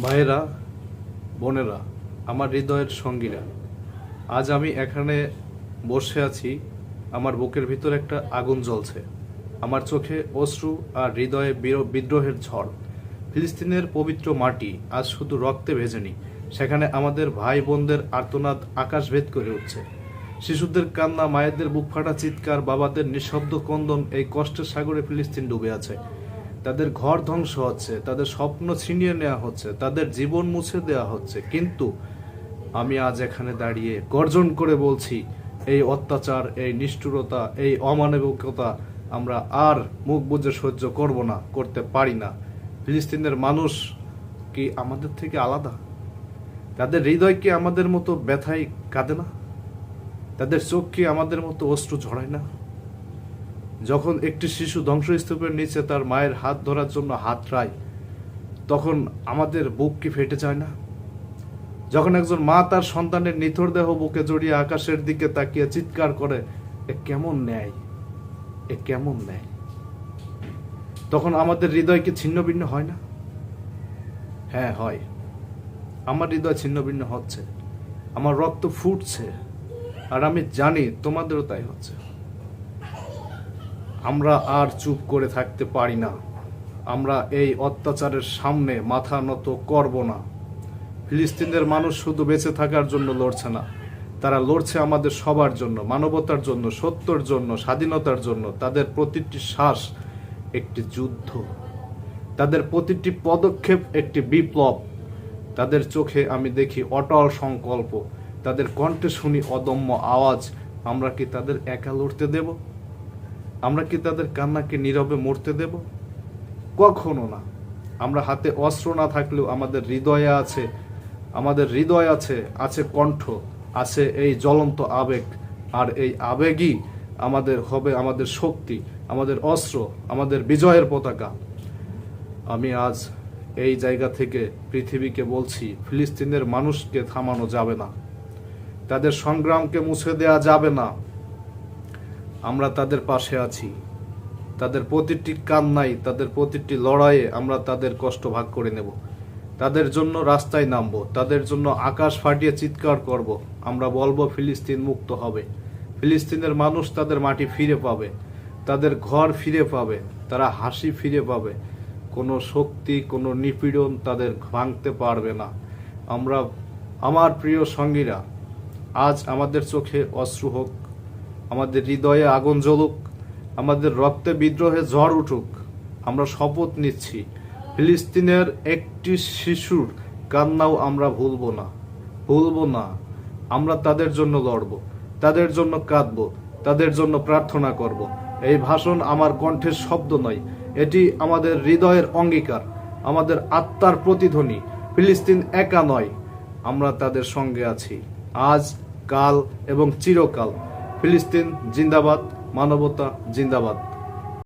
ভাইয়েরা বোনেরা, আমার হৃদয়ের সঙ্গীরা, আজ আমি এখানে বসে আছি। আমার বুকের ভিতর একটা আগুন জ্বলছে। আমার চোখে অশ্রু আর হৃদয়ে বিদ্রোহের ঝড়। ফিলিস্তিনের পবিত্র মাটি আজ শুধু রক্তে ভেজেনি সেখানে আমাদের ভাই বোনদের আর্তনাদ আকাশভেদ করে উঠছে। শিশুদের কান্না, মায়েদের বুক ফাটা চিৎকার, বাবাদের নিঃশব্দ কন্দন এই কষ্টের সাগরে ফিলিস্তিন ডুবে আছে। তাদের ঘর ধ্বংস হচ্ছে, তাদের স্বপ্ন ছিনিয়ে নেওয়া হচ্ছে, তাদের জীবন মুছে দেওয়া হচ্ছে। কিন্তু আমি আজ এখানে দাঁড়িয়ে গর্জন করে বলছি, এই অত্যাচার, এই নিষ্ঠুরতা, এই অমানবিকতা আমরা আর মুখ বুজে সহ্য করব না, করতে পারি না। ফিলিস্তিনের মানুষ কি আমাদের থেকে আলাদা? তাদের হৃদয় কি আমাদের মতো ব্যথায় কাঁদে না? তাদের চোখ কি আমাদের মতো অশ্রু ঝরায় না? যখন একটি শিশু ধ্বংসস্তূপের নিচে তার মায়ের হাত ধরার জন্য হাত রায়, তখন আমাদের বুক কি ফেটে যায় না? যখন একজন মা তার সন্তানের নিথর দেহ বুকে জড়িয়ে আকাশের দিকে তাকিয়ে চিৎকার করে, এ কেমন ন্যায়? এ কেমন ন্যায়? তখন আমাদের হৃদয় কি ছিন্ন ভিন্ন হয় না? হ্যাঁ হয়। আমার হৃদয় ছিন্ন ভিন্ন হচ্ছে। আমার রক্ত ফুটছে। আর আমি জানি তোমাদেরও তাই হচ্ছে। আমরা আর চুপ করে থাকতে পারি না। আমরা এই অত্যাচারের সামনে মাথা নত করব না। ফিলিস্তিনের মানুষ শুধু বেঁচে থাকার জন্য লড়ছে না। তারা লড়ছে আমাদের সবার জন্য, মানবতার জন্য, সত্যর জন্য, স্বাধীনতার জন্য। তাদের প্রতিটি শ্বাস একটি যুদ্ধ। তাদের প্রতিটি পদক্ষেপ একটি বিপ্লব। তাদের চোখে আমি দেখি অটল সংকল্প। তাদের কণ্ঠে শুনি অদম্য আওয়াজ। আমরা কি তাদের একা লড়তে দেব? আমরা কি তাদের কান্নাকে নীরবে মরতে দেব? কখনো না। আমরা হাতে অস্ত্র না থাকলেও আমাদের হৃদয়ে আছে, আমাদের হৃদয় আছে আছে কণ্ঠ, আছে এই জ্বলন্ত আবেগ, আর এই আবেগই আমাদের হবে আমাদের শক্তি, আমাদের অস্ত্র, আমাদের বিজয়ের পতাকা। আমি আজ এই জায়গা থেকে পৃথিবীকে বলছি, ফিলিস্তিনের মানুষকে থামানো যাবে না। তাদের সংগ্রামকে মুছে দেয়া যাবে না। আমরা তাদের পাশে আছি। তাদের প্রতিটি কান্নাই, তাদের প্রতিটি লড়াইয়ে আমরা তাদের কষ্ট ভাগ করে নেব। তাদের জন্য রাস্তায় নামবো, তাদের জন্য আকাশ ফাটিয়ে চিৎকার করব। আমরা বলব, ফিলিস্তিন মুক্ত হবে। ফিলিস্তিনের মানুষ তাদের মাটি ফিরে পাবে, তাদের ঘর ফিরে পাবে, তারা হাসি ফিরে পাবে। কোনো শক্তি, কোনো নিপীড়ন তাদের ভাঙতে পারবে না। আমরা, আমার প্রিয় সঙ্গীরা, আজ আমাদের চোখে অশ্রু হোক আমাদের হৃদয়ে আগুন জ্বলুক, আমাদের রক্তে বিদ্রোহে ঝড় উঠুক, আমরা শপথ নিচ্ছি, ফিলিস্তিনের একটি শিশুর কান্নাও আমরা ভুলবো না ভুলবো না। আমরা তাদের জন্য লড়ব, তাদের জন্য কাঁদব, তাদের জন্য প্রার্থনা করব। এই ভাষণ আমার কণ্ঠের শব্দ নয়, এটি আমাদের হৃদয়ের অঙ্গীকার, আমাদের আত্মার প্রতিধ্বনি। ফিলিস্তিন একা নয়, আমরা তাদের সঙ্গে আছি, আজ, কাল এবং চিরকাল। ফিলিস্তিন জিন্দাবাদ মানবতা জিন্দাবাদ।